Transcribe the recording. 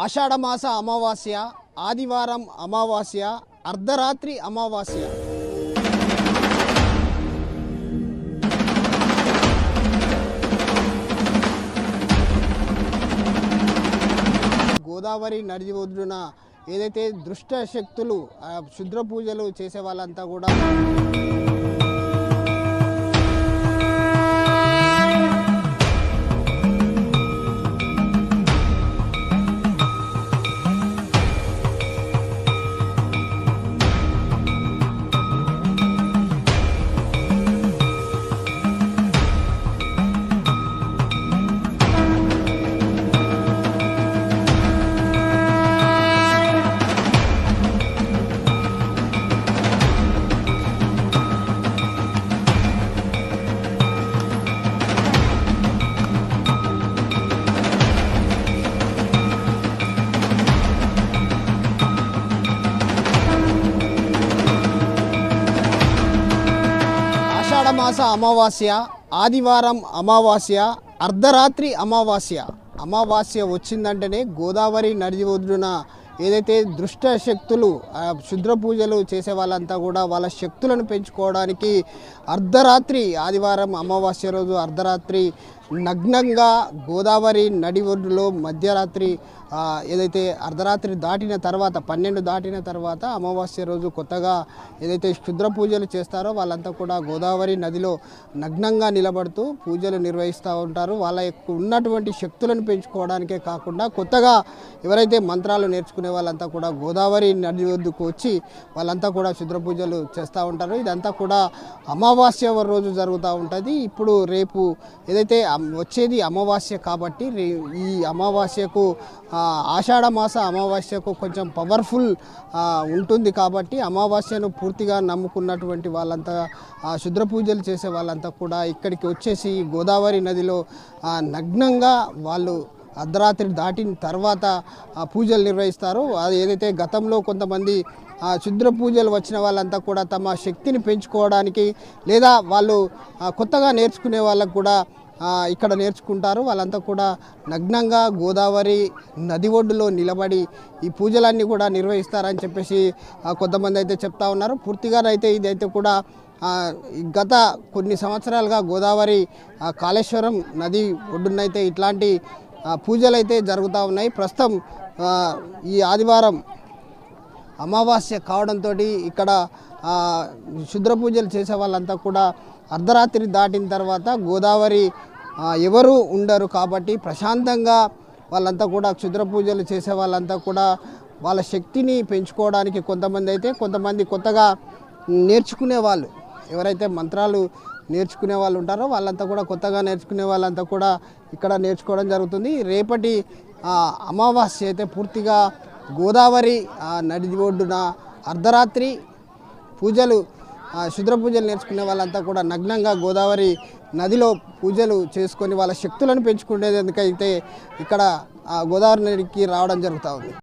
ఆషాఢమాస అమావాస్య ఆదివారం అమావాస్య అర్ధరాత్రి అమావాస్య. గోదావరి నది ఒడ్డున ఏదైతే దుష్ట శక్తులు శుద్ర క్షుద్ర పూజలు చేసే వాళ్ళంతా కూడా మాస అమావాస్య ఆదివారం అమావాస్య అర్ధరాత్రి అమావాస్య. అమావాస్య వచ్చిందంటేనే గోదావరి నది ఒడ్డున ఏదైతే దుష్ట శక్తులు శుద్ర క్షుద్ర పూజలు చేసే వాళ్ళంతా కూడా వాళ్ళ శక్తులను పెంచుకోవడానికి అర్ధరాత్రి ఆదివారం అమావాస్య రోజు అర్ధరాత్రి నగ్నంగా గోదావరి నడి ఒడ్డులో మధ్యరాత్రి ఏదైతే అర్ధరాత్రి దాటిన తర్వాత పన్నెండు దాటిన తర్వాత అమావాస్య రోజు కొత్తగా ఏదైతే క్షుద్ర పూజలు చేస్తారో వాళ్ళంతా కూడా గోదావరి నదిలో నగ్నంగా నిలబడుతూ పూజలు నిర్వహిస్తూ ఉంటారు. వాళ్ళ యొక్క ఉన్నటువంటి శక్తులను పెంచుకోవడానికే కాకుండా కొత్తగా ఎవరైతే మంత్రాలు నేర్చుకునే వాళ్ళంతా కూడా గోదావరి నది వద్దకు వచ్చి వాళ్ళంతా కూడా క్షుద్ర పూజలు చేస్తూ ఉంటారు. ఇదంతా కూడా అమావాస్య రోజు జరుగుతూ ఉంటుంది. ఇప్పుడు రేపు ఏదైతే వచ్చేది అమావాస్య కాబట్టి ఈ అమావాస్యకు ఆషాఢ మాస అమావాస్యకు కొంచెం పవర్ఫుల్ ఉంటుంది కాబట్టి అమావాస్యను పూర్తిగా నమ్ముకున్నటువంటి వాళ్ళంతా శుద్ర పూజలు చేసే వాళ్ళంతా కూడా ఇక్కడికి వచ్చేసి గోదావరి నదిలో నగ్నంగా వాళ్ళు అర్ధరాత్రి దాటిన తర్వాత ఆ, పూజలు నిర్వహిస్తారు. అది ఏదైతే గతంలో కొంతమంది శుద్ర పూజలు వచ్చిన వాళ్ళంతా కూడా తమ శక్తిని పెంచుకోవడానికి లేదా వాళ్ళు కొత్తగా నేర్చుకునే వాళ్ళకు కూడా ఇక్కడ నేర్చుకుంటారు. వాళ్ళంతా కూడా నగ్నంగా గోదావరి నది ఒడ్డులో నిలబడి ఈ పూజలన్నీ కూడా నిర్వహిస్తారని చెప్పేసి కొంతమంది అయితే చెప్తా ఉన్నారు. పూర్తిగా అయితే ఇదైతే కూడా గత కొన్ని సంవత్సరాలుగా గోదావరి కాళేశ్వరం నది ఒడ్డునైతే ఇట్లాంటి పూజలు అయితే జరుగుతూ ఉన్నాయి. ప్రస్తుతం ఈ ఆదివారం అమావాస్య కావడంతో ఇక్కడ శుద్ర పూజలు చేసే వాళ్ళంతా కూడా అర్ధరాత్రి దాటిన తర్వాత గోదావరి ఎవరు ఉండరు కాబట్టి ప్రశాంతంగా వాళ్ళంతా కూడా క్షుద్ర పూజలు చేసే వాళ్ళంతా కూడా వాళ్ళ శక్తిని పెంచుకోవడానికి కొంతమంది అయితే కొంతమంది కొత్తగా నేర్చుకునే వాళ్ళు. ఎవరైతే మంత్రాలు నేర్చుకునే వాళ్ళు ఉంటారో వాళ్ళంతా కూడా కొత్తగా నేర్చుకునే వాళ్ళంతా కూడా ఇక్కడ నేర్చుకోవడం జరుగుతుంది. రేపటి అమావాస్య అయితే పూర్తిగా గోదావరి నది ఒడ్డున అర్ధరాత్రి పూజలు శుద్ర పూజలు నేర్చుకునే వాళ్ళంతా కూడా నగ్నంగా గోదావరి నదిలో పూజలు చేసుకొని వాళ్ళ శక్తులను పెంచుకునేందుకైతే ఇక్కడ ఆ, గోదావరి నదికి రావడం జరుగుతూ ఉంది.